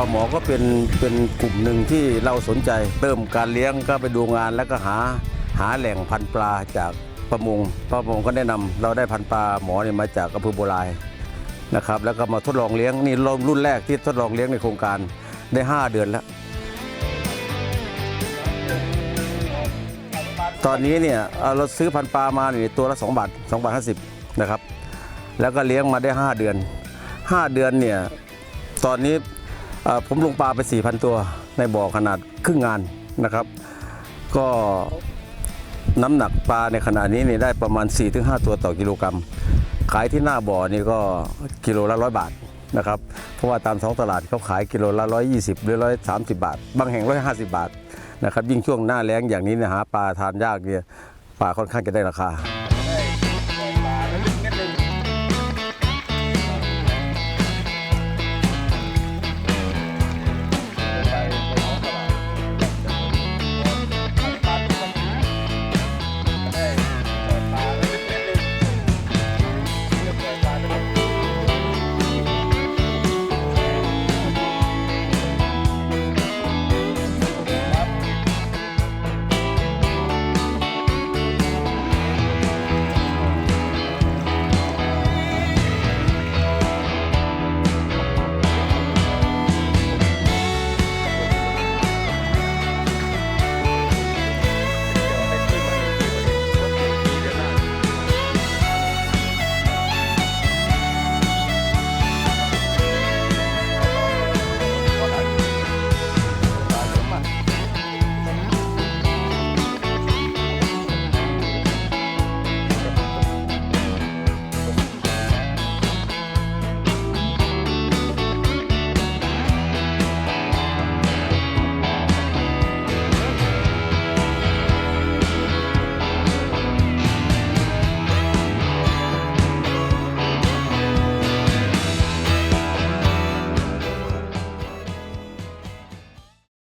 ปลาหมอก็เป็นเป็นกลุ่มหนึ่งที่เราสนใจ เริ่มการเลี้ยงก็ไปดูงานแล้วก็หาหาแหล่งพันปลาจากประมงประมงก็แนะนำเราได้พันปลาหมอเนี่ยมาจากอำเภอโบราณนะครับแล้วก็มาทดลองเลี้ยงนี่รุ่นแรกที่ทดลองเลี้ยงในโครงการได้ 5 เดือนแล้ว ตอนนี้เนี่ยเราซื้อพันปลามาเนี่ยตัวละ 2 บาท2บาท50นะครับแล้วก็เลี้ยงมาได้ 5 เดือน 5 เดือนเนี่ยตอนนี้ ผมลงปลาไป 4,000 ตัวในบ่อขนาดครึ่งงานนะครับ ก็น้ำหนักปลาในขณะนี้นี่ได้ประมาณ 4-5 ตัวต่อกิโลกรัม ขายที่หน้าบ่อนี่ก็กิโลละร้อยบาทนะครับ เพราะว่าตามท้องตลาดเขาขายกิโลละ 120 หรือ 130 บาท บางแห่ง 150 บาทนะครับยิ่งช่วงหน้าแล้งอย่างนี้นยหาปลาทานยากเนี่ยปลาค่อนข้างจะได้ราคา